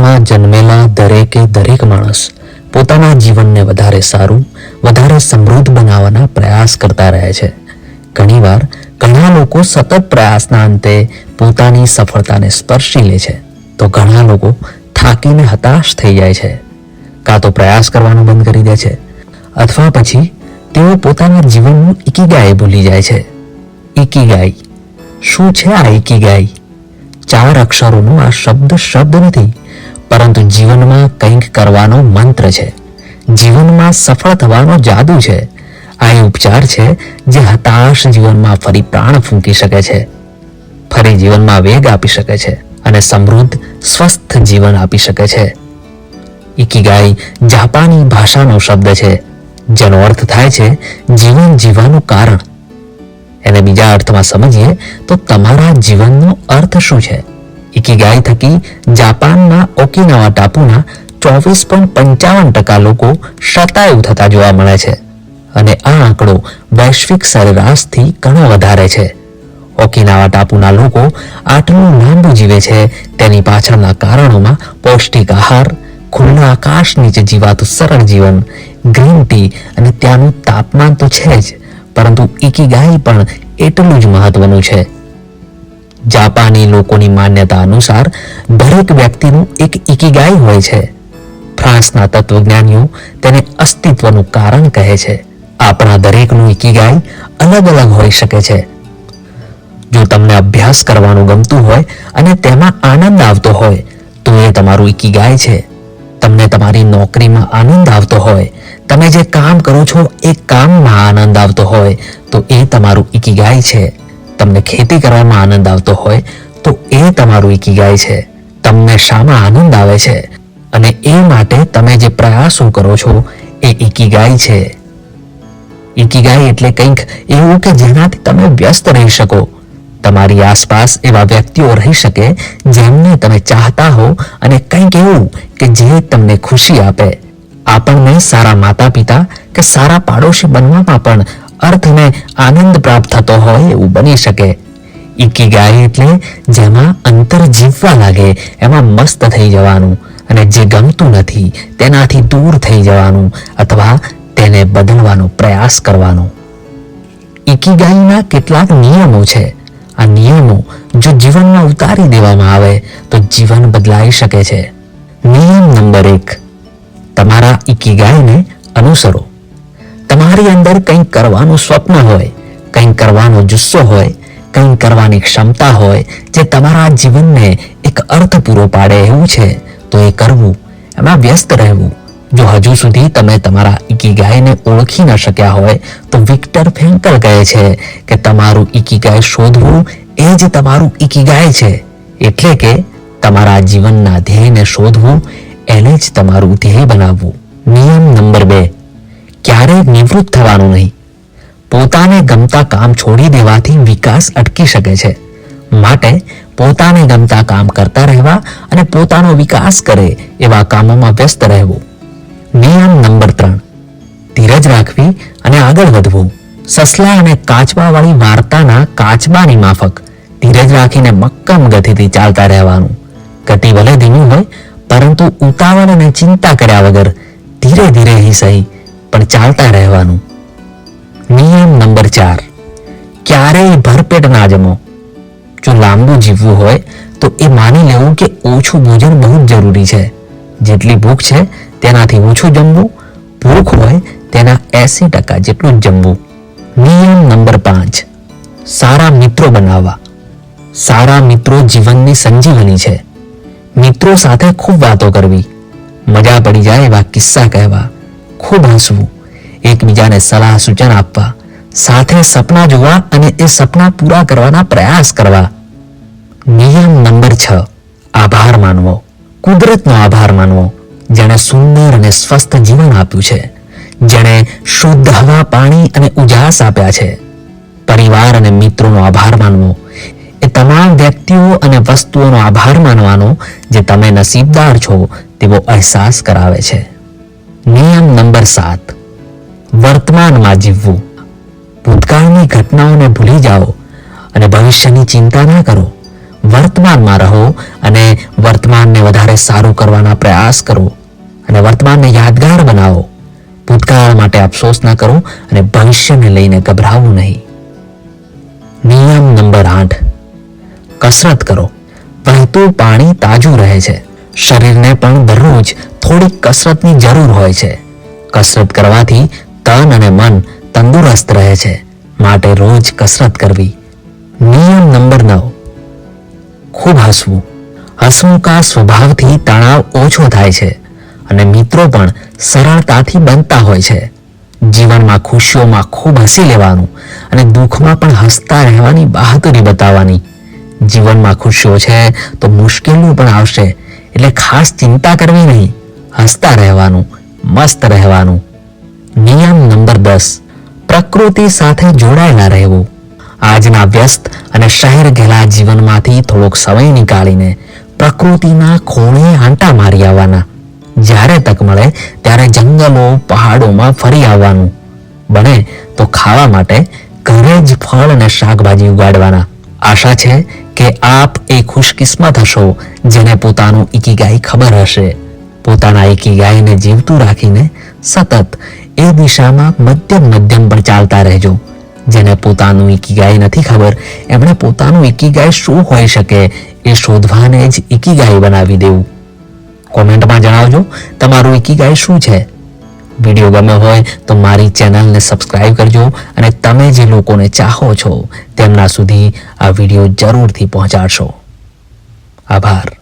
ઘરમાં જન્મેલા દરેકે દરેક માણસ પોતાના જીવનને વધારે સારું, વધારે સમૃદ્ધ બનાવવાના પ્રયાસ કરતા રહે છે. ઘણીવાર ઘણા લોકો સતત પ્રયાસના અંતે પોતાની સફળતાને સ્પર્શી લે છે. તો ઘણા લોકો થાકીને હતાશ થઈ જાય છે. કાં તો પ્રયાસ કરવાનું બંધ કરી દે છે, અથવા પછી તેઓ પોતાના જીવનનું ઇકીગાય ભૂલી જાય છે. ઇકીગાય શું છે આ ઇકીગાય ચાર અક્ષરોનો આ શબ્દ શબ્દ નથી, પરંતુ જીવનમાં કંઈક કરવાનો મંત્ર છે. જીવનમાં સફળ થવાનો જાદુ છે. આ ઉપચાર છે જે હતાશ જીવનમાં ફરી પ્રાણ ફૂંકી શકે છે. ફરી જીવનમાં વેગ આપી શકે છે અને સમૃદ્ધ, સ્વસ્થ જીવન આપી શકે છે. ઇકીગાઈ જાપાની ભાષાનો શબ્દ છે, જેનો અર્થ થાય છે જીવન જીવવાનું કારણ. એને બીજા અર્થમાં સમજીએ તો તમારા જીવનનો અર્થ શું છે? ઇકીગાઈ થકી જાપાનના ઓકિનાવા ટાપુના ચોવીસ પોઈન્ટ પંચાવન ટકા લોકો શતાયુ થતા જોવા મળે છે અને આ આંકડો વૈશ્વિક સરેરાશથી ઘણો વધારે છે. ઓકિનાવા ટાપુના લોકો આટલું લાંબુ જીવે છે તેની પાછળના કારણોમાં પૌષ્ટિક આહાર, ખુલ્લા આકાશ નીચે જીવાતું સરળ જીવન, ગ્રીન ટી અને ત્યાંનું તાપમાન તો છે જ. પરંતુ ઇકીગાઈ પણ એટલું જ મહત્વનું છે. જાપાની લોકોની માન્યતા અનુસાર દરેક વ્યક્તિનું એક ઇકીગાઈ હોય છે. ફ્રાન્સના તત્વજ્ઞાનીઓ તેને અસ્તિત્વનું કારણ કહે છે. આપણા દરેકનું ઇકીગાઈ અલગ અલગ હોઈ શકે છે. જો તમને અભ્યાસ કરવાનું ગમતું હોય અને તેમાં આનંદ આવતો હોય, તો એ તમારું ઇકીગાય છે. તમને તમારી નોકરીમાં આનંદ આવતો હોય, તમે જે કામ કરો છો એ કામમાં આનંદ આવતો હોય, તો એ તમારું ઇકીગાય છે. તમને ખેતી કરવામાં આનંદ આવતો હોય, તો એ તમારું ઇકીગાય છે. તમને શામાં આનંદ આવે છે. અને એ માટે તમે જે પ્રયાસો કરો છો, એ ઇકીગાય છે. ઇકીગાય એટલે કંઈક એવું કે જેનાથી તમે વ્યસ્ત રહી શકો. તમારી આસપાસ એવા વ્યક્તિઓ રહી શકે જેમને તમે ચાહતા હો અને કંઈક એવું કે જે તમને ખુશી આપે. આપણને સારા માતા પિતા કે સારા પાડોશી બનવામાં પણ અર્થને આનંદ પ્રાપ્ત થતો હોય એવું બની શકે. ઇકીગાઈ એટલે જેમાં અંતર જીવવા લાગે, એમાં મસ્ત થઈ જવાનું અને જે ગમતું નથી તેનાથી દૂર થઈ જવાનું અથવા તેને બદલવાનો પ્રયાસ કરવાનો. ઇકીગાઈના કેટલાક નિયમો છે. આ નિયમો જો જીવનમાં ઉતારી દેવામાં આવે, તો જીવન બદલાઈ શકે છે. નિયમ નંબર એક, તમારા ઇકીગાયને અનુસરો. તમારી અંદર કંઈક કરવાનું સ્વપ્ન હોય, કંઈક કરવાનો જુસ્સો હોય, કંઈક કરવાની ક્ષમતા હોય, જે તમારા જીવનને એક અર્થ પૂરો પાડે એવું છે, તો એ કરવું, એમાં વ્યસ્ત રહેવું. જો હજુ સુધી તમે તમારા ઇકીગાયને ઓળખી ન શક્યા હોય, તો વિક્ટર ફેન્કલ કહે છે કે તમારું ઇકીગાય શોધવું એ જ તમારું ઇકીગાય છે. એટલે કે તમારા જીવનના ધ્યેયને શોધવું એને જ તમારું ધ્યેય બનાવવું. નિયમ નંબર બે. ક્યારેય નિવૃત્ત થવાનું નહીં. પોતાને ગમતા કામ છોડી દેવાથી વિકાસ અટકી શકે છે. માટે પોતાને ગમતા કામ કરતા રહેવા અને પોતાનો વિકાસ કરે એવા કામોમાં વ્યસ્ત રહેવું. નિયમ નંબર ત્રણ. ધીરજ રાખવી અને આગળ વધવું. સસલા અને કાચબાવાળી વાર્તાના કાચબાની માફક. ધીરજ રાખીને મક્કમ ગતિથી ચાલતા રહેવાનું. ગતિ ભલે ધીમી હોય, પરંતુ ઉતાવળ અને ચિંતા કર્યા વગર ધીરે ધીરે હી સહી, પણ ચાલતા રહેવાનું. નિયમ નંબર ચાર. ક્યારેય ભરપેટ ના જમો. જો લાંબુ જીવવું હોય, તો એ માની લેવું કે ઓછું ભોજન બહુ જ જરૂરી છે. જેટલી ભૂખ છે તેનાથી ઓછું જમવું, ભૂખ હોય તેના એસી ટકા જેટલું જમવું. નિયમ નંબર પાંચ, સારા મિત્રો બનાવવા. સારા મિત્રો જીવનની સંજીવની છે. મિત્રો સાથે ખૂબ વાતો કરવી. મજા પડી જાય એવા કિસ્સા કહેવા. ખૂબ હસવું. એકબીજાને સલાહ સૂચન આપવા. સાથે સપના જોવા અને એ સપના પૂરા કરવાના પ્રયાસ કરવા. નિયમ નંબર છ, આભાર માનવો. કુદરતનો આભાર માનવો. જેણે સુંદર અને સ્વસ્થ જીવન આપ્યું છે, જેણે શુદ્ધ હવા, પાણી અને ઉજાસ આપ્યા છે. પરિવાર અને મિત્રોનો આભાર માનવો એ તમામ વ્યક્તિઓ અને વસ્તુઓનો આભાર માનવાનો જે તમે નસીબદાર છો તેવો અહેસાસ કરાવે છે. નિયમ નંબર સાત. વર્તમાનમાં જીવવું. ભૂતકાળની ઘટનાઓને ભૂલી જાઓ અને ભવિષ્યની ચિંતા ના કરો. વર્તમાનમાં રહો અને વર્તમાનને વધારે સારું કરવાના પ્રયાસ કરો. અને વર્તમાનને યાદગાર બનાવો. ભૂતકાળ માટે અફસોસ ના કરો અને ભવિષ્યને લઈને ગભરાવું નહીં. નિયમ નંબર આઠ. કસરત કરો. વહેતું પાણી તાજું રહે છે. શરીરને પણ દરરોજ થોડીક કસરતની જરૂર હોય છે. કસરત કરવાથી તન અને મન તંદુરસ્ત રહે છે. માટે રોજ કસરત કરવી. નિયમ નંબર નવ. ખૂબ હસવું. હસવું કા સ્વભાવથી તણાવ ઓછો થાય છે. અને મિત્રો પણ સરળતાથી બનતા હોય છે. જીવનમાં ખુશીઓમાં ખૂબ હસી લેવાનું અને દુઃખમાં પણ હસતા રહેવાની બહાદુરી બતાવવાની. જીવનમાં ખુશીઓ છે તો મુશ્કેલીઓ પણ આવશે, એટલે ખાસ ચિંતા કરવી નહીં. હસતા રહેવાનું, મસ્ત રહેવાનું. નિયમ નંબર દસ, પ્રકૃતિ સાથે જોડાયેલા રહેવું. આજના વ્યસ્ત અને શહેર ઘેલા જીવનમાંથી થોડોક સમય નીકાળીને પ્રકૃતિના ખૂણે આંટા મારી આવવાના. જ્યારે તક મળે, ત્યારે જંગલો પહાડોમાં ફરી આવવાનું. બને તો ખાવા માટે ઘરે જ ફળ અને શાકભાજી ઉગાડવાના. આશા છે કે આપ એ ખુશકિસ્મત હશો, જેને પોતાનું ઇકીગાઈ ખબર હશે. પોતાના ઇકીગાઈને જીવતું રાખીને સતત એ દિશામાં મધ્યમ મધ્યમ પણ ચાલતા રહેજો. જેને પોતાનું ઇકીગાઈ નથી ખબર, એમણે પોતાનું ઇકીગાઈ શું હોઈ શકે એ શોધવાને જ ઇકીગાઈ બનાવી દેવું. કોમેન્ટમાં જણાવજો, તમારું ઇકીગાઈ શું છે? વીડિયો ગમ્યો હોય તો મારી ચેનલને સબસ્ક્રાઇબ કરજો અને તમે જે લોકોને ચાહો છો, તેમના સુધી આ વીડિયો જરૂરથી પહોંચાડશો. આભાર.